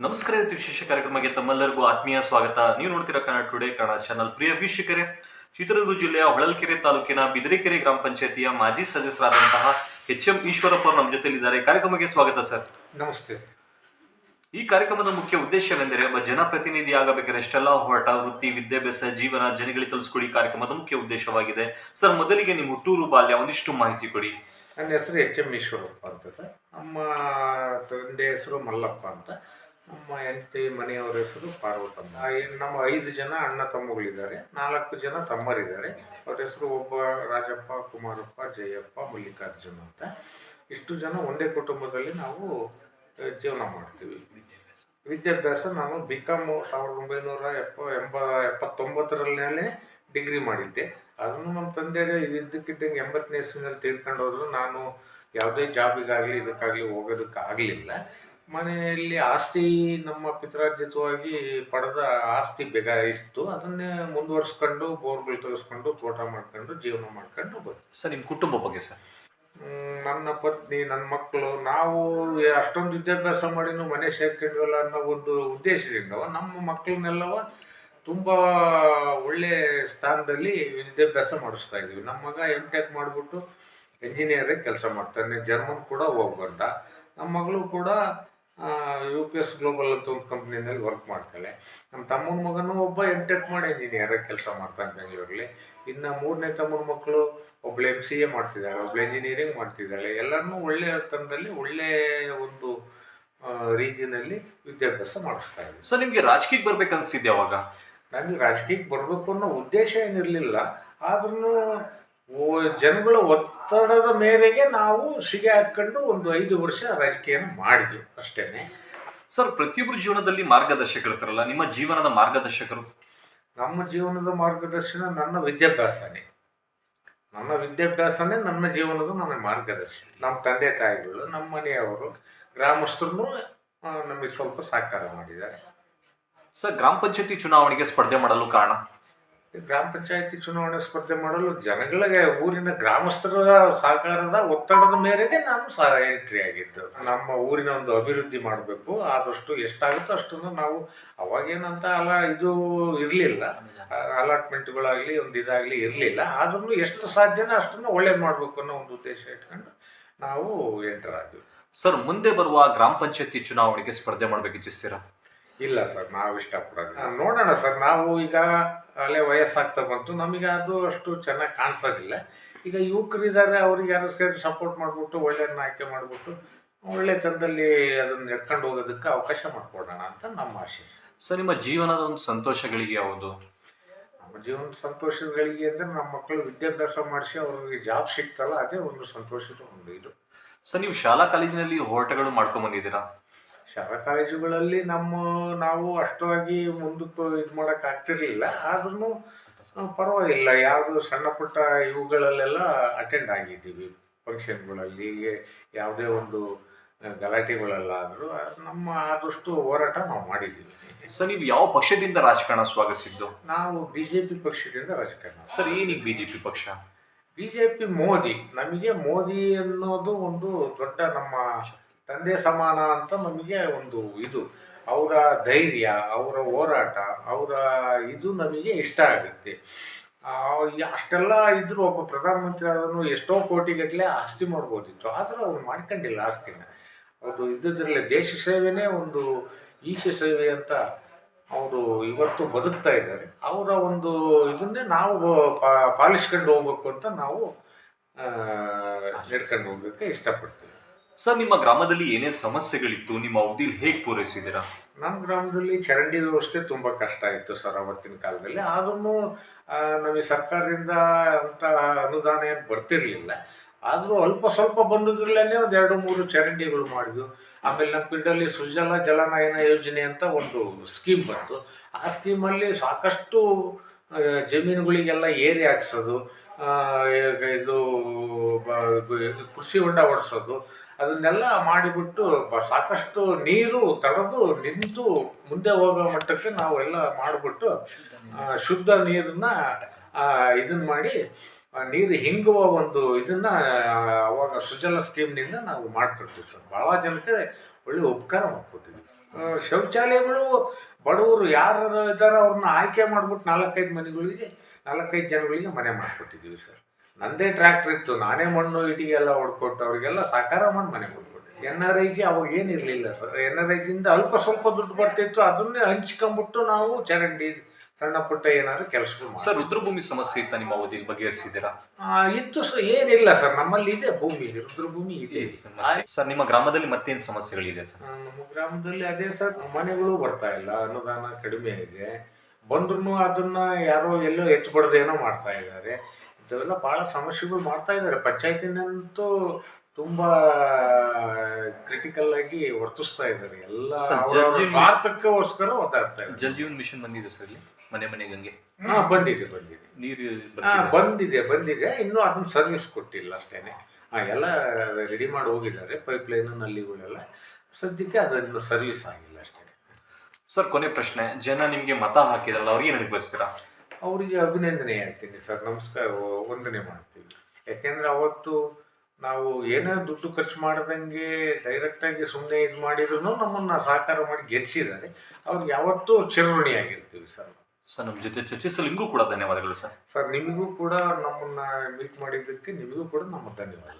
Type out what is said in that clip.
ನಮಸ್ಕಾರ ಇವತ್ತು ವಿಶೇಷ ಕಾರ್ಯಕ್ರಮಕ್ಕೆ ತಮ್ಮೆಲ್ಲರಿಗೂ ಆತ್ಮೀಯ ಸ್ವಾಗತ. ನೀವು ನೋಡ್ತಿರೋ ಕನ್ನಡ ಟುಡೇ ಕನ್ನಡ ಚಾನಲ್ ಪ್ರಿಯ ವೀಕ್ಷಕರೇ ಚಿತ್ರದುರ್ಗ ಜಿಲ್ಲೆಯ ಹೊಳಲ್ಕೆರೆ ತಾಲೂಕಿನ ಬಿದರಿಕೆರೆ ಗ್ರಾಮ ಪಂಚಾಯತಿಯ ಮಾಜಿ ಸದಸ್ಯರಾದಂತಹ ಎಚ್ ಎಂ ಈಶ್ವರಪ್ಪ ನಮ್ಮ ಜೊತೆಲಿದ್ದಾರೆ ಕಾರ್ಯಕ್ರಮಕ್ಕೆ ಸ್ವಾಗತ ಸರ್. ನಮಸ್ತೆ. ಈ ಕಾರ್ಯಕ್ರಮದ ಮುಖ್ಯ ಉದ್ದೇಶವೆಂದರೆ ಒಬ್ಬ ಜನಪ್ರತಿನಿಧಿ ಆಗಬೇಕಾದ್ರೆ ಎಷ್ಟೆಲ್ಲ ಹೋರಾಟ ವೃತ್ತಿ ವಿದ್ಯಾಭ್ಯಾಸ ಜೀವನ ಜನಗಳಿಗೆ ತಿಳಿಸ್ಕೊಡಿ ಕಾರ್ಯಕ್ರಮದ ಮುಖ್ಯ ಉದ್ದೇಶವಾಗಿದೆ. ಸರ್ ಮೊದಲಿಗೆ ನಿಮ್ಮ ಹುಟ್ಟೂರು ಬಾಲ್ಯ ಒಂದಿಷ್ಟು ಮಾಹಿತಿ ಕೊಡಿ. ನನ್ನ ಹೆಸರು ಎಚ್ ಎಂ ಈಶ್ವರಪ್ಪ ಅಂತ ಸರ್. ನಮ್ಮ ತಂದೆ ಹೆಸರು ಮಲ್ಲಪ್ಪ ಅಂತ. ನಮ್ಮ ಹೆಂಡತಿ ಮನೆಯವರ ಹೆಸರು ಪಾರ್ವತಮ್ಮ. ನಮ್ಮ ಐದು ಜನ ಅಣ್ಣ ತಮ್ಮಗಳಿದ್ದಾರೆ. ನಾಲ್ಕು ಜನ ತಮ್ಮರಿದ್ದಾರೆ. ಅವ್ರ ಹೆಸರು ಒಬ್ಬ ರಾಜಪ್ಪ, ಕುಮಾರಪ್ಪ, ಜಯಪ್ಪ, ಮಲ್ಲಿಕಾರ್ಜುನ ಅಂತ. ಇಷ್ಟು ಜನ ಒಂದೇ ಕುಟುಂಬದಲ್ಲಿ ನಾವು ಜೀವನ ಮಾಡ್ತೀವಿ. ವಿದ್ಯಾಭ್ಯಾಸ ನಾನು ಬಿ ಕಾಮ್ ಸಾವಿರದ ಒಂಬೈನೂರ ಎಪ್ಪ, ಎಂಬ ಎಪ್ಪತ್ತೊಂಬತ್ತರಲ್ಲೇ ಡಿಗ್ರಿ ಮಾಡಿದ್ದೆ. ಅದನ್ನು ನಮ್ಮ ತಂದೆಗೆ ಇದ್ದಕ್ಕಿದ್ದಂಗೆ ಎಂಬತ್ತನೇ ಇಸ್ವಿನಲ್ಲಿ ತೀರ್ಕೊಂಡು ಹೋದ್ರು. ನಾನು ಯಾವುದೇ ಜಾಬಿಗಾಗಲಿ, ಇದಕ್ಕಾಗಲಿ ಹೋಗೋದಕ್ಕೆ ಆಗಲಿಲ್ಲ ಮನೆಯಲ್ಲಿ ಆಸ್ತಿ ನಮ್ಮ ಪಿತ್ರಾರ್ಜಿತವಾಗಿ ಪಡೆದ ಆಸ್ತಿ ಬೇಗ ಇತ್ತು. ಅದನ್ನೇ ಮುಂದುವರ್ಸ್ಕೊಂಡು ಬೋರ್ಗಳು ತೆಗೆಸ್ಕೊಂಡು ತೋಟ ಮಾಡ್ಕೊಂಡು ಜೀವನ ಮಾಡ್ಕೊಂಡು ಬರ್ತೀವಿ ಸರ್ ನಿಮ್ಮ ಕುಟುಂಬ ಬಗ್ಗೆ ಸರ್? ನನ್ನ ಪತ್ನಿ ನನ್ನ ಮಕ್ಕಳು ನಾವು ಅಷ್ಟೊಂದು ವಿದ್ಯಾಭ್ಯಾಸ ಮಾಡಿನೂ ಮನೆ ಸೇರ್ಕೊಂಡಿವಲ್ಲ ಅನ್ನೋ ಒಂದು ಉದ್ದೇಶದಿಂದ ನಮ್ಮ ಮಕ್ಕಳನ್ನೆಲ್ಲವ ತುಂಬ ಒಳ್ಳೆ ಸ್ಥಾನದಲ್ಲಿ ವಿದ್ಯಾಭ್ಯಾಸ ಮಾಡಿಸ್ತಾ ಇದ್ದೀವಿ ನಮ್ಮ ಮಗ ಎಂ ಟೆಕ್ ಮಾಡಿಬಿಟ್ಟು ಇಂಜಿನಿಯರೇ ಕೆಲಸ ಮಾಡ್ತಾನೆ. ಜರ್ಮನ್ ಕೂಡ ಹೋಗ್ಬಂದ. ನಮ್ಮ ಮಗಳು ಕೂಡ ಯು ಪಿ ಎಸ್ ಗ್ಲೋಬಲ್ ಅಂತ ಒಂದು ಕಂಪ್ನಿನಲ್ಲಿ ವರ್ಕ್ ಮಾಡ್ತಾಳೆ. ನಮ್ಮ ತಮ್ಮನ ಮಗನೂ ಒಬ್ಬ ಎಂ ಟೆಕ್ ಮಾಡಿ ಇಂಜಿನಿಯರಾಗಿ ಕೆಲಸ ಮಾಡ್ತಾನೆ ಬೆಂಗಳೂರಲ್ಲಿ. ಇನ್ನು ಮೂರನೇ ತಮ್ಮನ ಮಕ್ಕಳು ಒಬ್ಳು ಎಂ ಸಿ ಎ ಮಾಡ್ತಿದ್ದಾಳೆ ಒಬ್ಳು ಇಂಜಿನಿಯರಿಂಗ್ ಮಾಡ್ತಿದ್ದಾಳೆ. ಎಲ್ಲರನ್ನೂ ಒಳ್ಳೆಯ ತಂದಲ್ಲಿ ಒಳ್ಳೆಯ ಒಂದು ರೀತಿಯಲ್ಲಿ ವಿದ್ಯಾಭ್ಯಾಸ ಮಾಡಿಸ್ತಾ ಇದ್ವಿ ಸೊ ನಿಮಗೆ ರಾಜಕೀಯಕ್ಕೆ ಬರ್ಬೇಕು ಅನಿಸ್ತಿದ್ದೆ ಅವಾಗ? ನನಗೆ ರಾಜಕೀಯಕ್ಕೆ ಬರಬೇಕು ಅನ್ನೋ ಉದ್ದೇಶ ಏನಿರಲಿಲ್ಲ. ಆದ್ರೂ ಜನಗಳ ಒತ್ತಡದ ಮೇರೆಗೆ ನಾವು ಸಿಗೆ ಹಾಕೊಂಡು ಒಂದು ಐದು ವರ್ಷ ರಾಜಕೀಯನ ಮಾಡಿದ್ವಿ ಅಷ್ಟೇನೆ. ಸರ್ ಪ್ರತಿಯೊಬ್ಬರ ಜೀವನದಲ್ಲಿ ಮಾರ್ಗದರ್ಶಕರಿರ್ತಾರಲ್ಲ ನಿಮ್ಮ ಜೀವನದ ಮಾರ್ಗದರ್ಶಕರು? ನಮ್ಮ ಜೀವನದ ಮಾರ್ಗದರ್ಶನ ನನ್ನ ವಿದ್ಯಾಭ್ಯಾಸನೇ. ನನ್ನ ವಿದ್ಯಾಭ್ಯಾಸನೇ ನನ್ನ ಜೀವನದ ನನ್ನ ಮಾರ್ಗದರ್ಶನ. ನಮ್ಮ ತಂದೆ ತಾಯಿಗಳು ನಮ್ಮ ಮನೆಯವರು ಗ್ರಾಮಸ್ಥರು ನಮಗೆ ಸ್ವಲ್ಪ ಸಹಕಾರ ಮಾಡಿದ್ದಾರೆ. ಸರ್ ಗ್ರಾಮ ಪಂಚಾಯತಿ ಚುನಾವಣೆಗೆ ಸ್ಪರ್ಧೆ ಮಾಡಲು ಕಾರಣ? ಗ್ರಾಮ ಪಂಚಾಯತಿ ಚುನಾವಣೆ ಸ್ಪರ್ಧೆ ಮಾಡಲು ಜನಗಳಿಗೆ ಊರಿನ ಗ್ರಾಮಸ್ಥರ ಸಹಕಾರದ ಒತ್ತಡದ ಮೇರೆಗೆ ನಾನು ಸಹ ಎಂಟ್ರಿ ಆಗಿದ್ದು. ನಮ್ಮ ಊರಿನ ಒಂದು ಅಭಿವೃದ್ಧಿ ಮಾಡಬೇಕು, ಆದಷ್ಟು ಎಷ್ಟಾಗುತ್ತೋ ಅಷ್ಟನ್ನು ನಾವು ಅವಾಗೇನಂತ ಅಲ್ಲ ಇದು ಇರಲಿಲ್ಲ. ಅಲಾಟ್ಮೆಂಟ್ಗಳಾಗಲಿ, ಒಂದು ಇದಾಗಲಿ ಇರಲಿಲ್ಲ. ಆದ್ರೂ ಎಷ್ಟು ಸಾಧ್ಯನೋ ಅಷ್ಟನ್ನು ಒಳ್ಳೇದು ಮಾಡಬೇಕು ಅನ್ನೋ ಒಂದು ಉದ್ದೇಶ ಇಟ್ಕೊಂಡು ನಾವು ಎಂಟರ್ ಆದ್ವಿ. ಸರ್, ಮುಂದೆ ಬರುವ ಗ್ರಾಮ ಪಂಚಾಯತಿ ಚುನಾವಣೆಗೆ ಸ್ಪರ್ಧೆ ಮಾಡ್ಬೇಕು ಇಚ್ಛಿಸ್ತೀರಾ ಇಲ್ಲ ಸರ್ ನಾವು ಇಷ್ಟಪಡೋದು ನೋಡೋಣ ಸರ್ ನಾವು ಈಗ ಅಲ್ಲೇ ವಯಸ್ಸಾಗ್ತಾ ಬಂತು ನಮಗೆ ಅದು ಅಷ್ಟು ಚೆನ್ನಾಗಿ ಕಾಣಿಸೋದಿಲ್ಲ. ಈಗ ಯುವಕರಿದ್ದಾರೆ ಅವ್ರಿಗೆ ಯಾರು ಸಪೋರ್ಟ್ ಮಾಡಿಬಿಟ್ಟು ಒಳ್ಳೆಯದನ್ನ ಆಯ್ಕೆ ಮಾಡಿಬಿಟ್ಟು ಒಳ್ಳೆ ತನದಲ್ಲಿ ಅದನ್ನು ಎತ್ಕೊಂಡು ಹೋಗೋದಕ್ಕೆ ಅವಕಾಶ ಮಾಡಿಕೊಡೋಣ ಅಂತ ನಮ್ಮ ಆಶೆ. ಸರ್ ನಿಮ್ಮ ಜೀವನದ ಒಂದು ಸಂತೋಷಗಳಿಗೆ ಯಾವುದು? ನಮ್ಮ ಜೀವನದ ಸಂತೋಷಗಳಿಗೆ ಅಂದರೆ ನಮ್ಮ ಮಕ್ಕಳು ವಿದ್ಯಾಭ್ಯಾಸ ಮಾಡಿಸಿ ಅವ್ರಿಗೆ ಜಾಬ್ ಸಿಗ್ತಲ್ಲ ಅದೇ ಒಂದು ಸಂತೋಷದ ಒಂದು ಇದು. ಸರ್ ನೀವು ಶಾಲಾ ಕಾಲೇಜಿನಲ್ಲಿ ಹೋರಾಟಗಳು ಮಾಡ್ಕೊಂಡ್ ಬಂದಿದ್ದೀರಾ? ಶಾಲಾ ಕಾಲೇಜುಗಳಲ್ಲಿ ನಮ್ಮ ನಾವು ಅಷ್ಟಾಗಿ ಮುಂದಕ್ಕೆ ಇದು ಮಾಡೋಕೆ ಆಗ್ತಿರ್ಲಿಲ್ಲ ಆದ್ರೂ ಪರವಾಗಿಲ್ಲ. ಯಾವುದು ಸಣ್ಣ ಪುಟ್ಟ ಇವುಗಳಲ್ಲೆಲ್ಲ ಅಟೆಂಡ್ ಆಗಿದ್ದೀವಿ. ಫಂಕ್ಷನ್ಗಳಲ್ಲಿ ಯಾವುದೇ ಒಂದು ಗಲಾಟೆಗಳಲ್ಲಾದರೂ ನಮ್ಮ ಆದಷ್ಟು ಹೋರಾಟ ನಾವು ಮಾಡಿದ್ದೀವಿ. ಸರ್ ನೀವು ಯಾವ ಪಕ್ಷದಿಂದ ರಾಜಕಾರಣ ಸ್ವಾಗತಿಸಿದ್ದು? ನಾವು ಬಿ ಜೆ ಪಿ ಪಕ್ಷದಿಂದ ರಾಜಕಾರಣ ಸರ್ ಏನೀಗ ಬಿಜೆಪಿ ಪಕ್ಷ? B J P Modi. ನಮಗೆ ಮೋದಿ ಅನ್ನೋದು ಒಂದು ದೊಡ್ಡ ನಮ್ಮ ತಂದೆ ಸಮಾನ ಅಂತ ನಮಗೆ ಒಂದು ಇದು. ಅವರ ಧೈರ್ಯ, ಅವರ ಹೋರಾಟ, ಅವರ ಇದು ನಮಗೆ ಇಷ್ಟ ಆಗುತ್ತೆ. ಅಷ್ಟೆಲ್ಲ ಇದ್ದರೂ ಒಬ್ಬ ಪ್ರಧಾನಮಂತ್ರಿ ಆದನು ಎಷ್ಟೋ ಕೋಟಿಗಟ್ಟಲೆ ಆಸ್ತಿ ಮಾಡ್ಬೋದಿತ್ತು. ಆದರೂ ಅವ್ರು ಮಾಡ್ಕೊಂಡಿಲ್ಲ ಆಸ್ತಿನ. ಅದು ಇದ್ದದ್ರಲ್ಲೇ ದೇಶ ಸೇವೆನೇ ಒಂದು ಈಶ ಸೇವೆ ಅಂತ ಅವರು ಇವತ್ತು ಬದುಕ್ತಾ ಇದ್ದಾರೆ. ಅವರ ಒಂದು ಇದನ್ನೇ ನಾವು ಪಾಲಿಸ್ಕೊಂಡು ಹೋಗ್ಬೇಕು ಅಂತ ನಾವು ನಡ್ಕೊಂಡು ಹೋಗ್ಲಿಕ್ಕೆ ಇಷ್ಟಪಡ್ತೀವಿ. ಸರ್, ನಿಮ್ಮ ಗ್ರಾಮದಲ್ಲಿ ಏನೇ ಸಮಸ್ಯೆಗಳಿತ್ತು? ನಿಮ್ಮ ಅವಧಿಲಿ ಹೇಗೆ ಪೂರೈಸಿದ್ದೀರಾ? ನಮ್ಮ ಗ್ರಾಮದಲ್ಲಿ ಚರಂಡಿ ವ್ಯವಸ್ಥೆ ತುಂಬ ಕಷ್ಟ ಇತ್ತು ಸರ್ ಅವತ್ತಿನ ಕಾಲದಲ್ಲಿ. ಆದ್ರೂ ನಮಗೆ ಸರ್ಕಾರದಿಂದ ಅಂತ ಅನುದಾನ ಏನು ಬರ್ತಿರ್ಲಿಲ್ಲ. ಆದರೂ ಅಲ್ಪ ಸ್ವಲ್ಪ ಬಂದಿದ್ರಲ್ಲೇ ಒಂದು ಎರಡು ಮೂರು ಚರಂಡಿಗಳು ಮಾಡಿದ್ವು. ಆಮೇಲೆ ನಮ್ಮ ಪಿಂಡಲ್ಲಿ ಸುಜಲ ಜಲನಯನ ಯೋಜನೆ ಅಂತ ಒಂದು ಸ್ಕೀಮ್ ಬಂತು. ಆ ಸ್ಕೀಮಲ್ಲಿ ಸಾಕಷ್ಟು ಜಮೀನುಗಳಿಗೆಲ್ಲ ಏರಿ ಹಾಕ್ಸೋದು ಇದು ಕೃಷಿ ಹೊಂಡ ಓಡಿಸೋದು ಅದನ್ನೆಲ್ಲ ಮಾಡಿಬಿಟ್ಟು ಸಾಕಷ್ಟು ನೀರು ತಡೆದು ನಿಂತು ಮುಂದೆ ಹೋಗೋ ಮಟ್ಟಕ್ಕೆ ನಾವು ಎಲ್ಲ ಮಾಡಿಬಿಟ್ಟು ಶುದ್ಧ ನೀರನ್ನ ಇದನ್ನ ಮಾಡಿ ನೀರು ಹಿಂಗುವ ಒಂದು ಇದನ್ನ ಅವಾಗ ಸುಜಲ ಸ್ಕೀಮ್ನಿಂದ ನಾವು ಮಾಡ್ಕೊಡ್ತೀವಿ ಸರ್. ಭಾಳ ಜನಕ್ಕೆ ಒಳ್ಳೆ ಉಪಕಾರ ಮಾಡ್ಕೊತೀವಿ ಶೌಚಾಲಯಗಳು, ಬಡವರು ಯಾರು ಇದ್ದಾರೋ ಅವ್ರನ್ನ ಆಯ್ಕೆ ಮಾಡ್ಬಿಟ್ಟು ನಾಲ್ಕೈದು ಮನೆಗಳಿಗೆ, ನಾಲ್ಕೈದು ಜನಗಳಿಗೆ ಮನೆ ಮಾಡಿಕೊಟ್ಟಿದ್ದೀವಿ ಸರ್. ನಂದೇ ಟ್ರ್ಯಾಕ್ಟರ್ ಇತ್ತು. ನಾನೇ ಮಣ್ಣು ಇಟಿಗೆ ಎಲ್ಲ ಹೊಡ್ಕೊಟ್ಟು ಅವರಿಗೆಲ್ಲ ಸಹಕಾರ ಮಾಡಿ ಮನೆ ಕೊಟ್ಬಿಟ್ಟೆ ಎನ್ ಆರ್ ಐ ಜಿ ಅವಾಗ ಏನಿರಲಿಲ್ಲ ಸರ್ ಎನ್ ಆರ್ ಐ ಜಿಂದ ಅಲ್ಪ ಸ್ವಲ್ಪ ದುಡ್ಡು ಬರ್ತಿತ್ತು. ಅದನ್ನೇ ಹಂಚ್ಕೊಂಡ್ಬಿಟ್ಟು ನಾವು ಚರಂಡಿ ಸಣ್ಣ ಪುಟ್ಟ ಏನಾದ್ರು ಕೆಲಸ ಮಾಡಿ ಸರ್ ರುದ್ರಭೂಮಿ ಸಮಸ್ಯೆ ಇತ್ತ ನಿಮ್ಮ ಅವಧಿಗೆ ಬಗೆಹರಿಸಿದ್ದೀರಾ? ಇತ್ತು ಸರ್ ಏನಿಲ್ಲ ಸರ್ ನಮ್ಮಲ್ಲಿ ಇದೆ ಭೂಮಿ ರುದ್ರಭೂಮಿ ಇದೆ. ಸರ್ ನಿಮ್ಮ ಗ್ರಾಮದಲ್ಲಿ ಮತ್ತೇನು ಸಮಸ್ಯೆಗಳಿದೆ ಸರ್ ನಮ್ಮ ಗ್ರಾಮದಲ್ಲಿ ಅದೇ ಸರ್ ಮನೆಗಳು ಬರ್ತಾ ಇಲ್ಲ. ಅನುದಾನ ಕಡಿಮೆ ಇದೆ ಬಂದ್ರೂ ಅದನ್ನ ಯಾರೋ ಎಲ್ಲೋ ಹೆಚ್ಚಬಡ್ದೇನೋ ಮಾಡ್ತಾ ಇದ್ದಾರೆ. ಇಂಥವೆಲ್ಲ ಬಹಳ ಸಮಸ್ಯೆಗಳು ಮಾಡ್ತಾ ಇದ್ದಾರೆ. ಪಂಚಾಯತಿನಂತೂ ತುಂಬಾ ಕ್ರಿಟಿಕಲ್ ಆಗಿ ವರ್ತಿಸ್ತಾ ಇದ್ದಾರೆ. ಎಲ್ಲ ಸ್ವಾರ್ಥಕ್ಕೋಸ್ಕರ ಒತ್ತಾಡ್ತಾ ಇದ್ದಾರೆ. ಜಲ್ ಜೀವನ್ ಮಿಷನ್ ಬಂದಿದೆ ಸರ್ ಇಲ್ಲಿ ಮನೆ ಮನೆ ಗಂಗೆ. ಹಾ ಬಂದಿದೆ ಬಂದಿದೆ. ನೀರು ಹಾ ಬಂದಿದೆ ಬಂದಿದೆ. ಇನ್ನು ಅದನ್ನ ಸರ್ವಿಸ್ ಕೊಟ್ಟಿಲ್ಲ ಅಷ್ಟೇನೆ. ಹಾ ಎಲ್ಲ ರೆಡಿ ಮಾಡಿ ಹೋಗಿದ್ದಾರೆ ಪೈಪ್ ಲೈನ್ ನಲ್ಲಿಗಳೆಲ್ಲ. ಸದ್ಯಕ್ಕೆ ಅದನ್ನು ಸರ್ವಿಸ್ ಆಗಿಲ್ಲ ಅಷ್ಟೇ ಸರ್ ಕೊನೆ ಪ್ರಶ್ನೆ ಜನ ನಿಮ್ಗೆ ಮತ ಹಾಕಿದ್ರಲ್ಲ ಅವ್ರಿಗೆ ನನಗೆ ಬಯಸ್ತೀರಾ ಅವರಿಗೆ ಅಭಿನಂದನೆ ಹೇಳ್ತೀನಿ ಸರ್. ನಮಸ್ಕಾರ ವಂದನೆ ಮಾಡ್ತೀವಿ ಯಾಕೆಂದ್ರೆ ಅವತ್ತು ನಾವು ಏನೇ ದುಡ್ಡು ಖರ್ಚು ಮಾಡದಂಗೆ ಡೈರೆಕ್ಟಾಗಿ ಸುಮ್ಮನೆ ಇದು ಮಾಡಿದ್ರು ನಮ್ಮನ್ನು ಸಹಕಾರ ಮಾಡಿ ಗೆಲ್ಲಿಸಿದ್ದಾರೆ ಅವ್ರಿಗೆ ಯಾವತ್ತೂ ಚಿರಋಣಿಯಾಗಿರ್ತೀವಿ ಸರ್. ಸರ್ ನಮ್ಮ ಜೊತೆ ಚರ್ಚಿಸಲು ನಿಮಗೂ ಕೂಡ ಧನ್ಯವಾದಗಳು ಸರ್. ಸರ್ ನಿಮಗೂ ಕೂಡ ನಮ್ಮನ್ನ ಮೀಟ್ ಮಾಡಿದ್ದಕ್ಕೆ ನಿಮಗೂ ಕೂಡ ನಮ್ಮ ಧನ್ಯವಾದ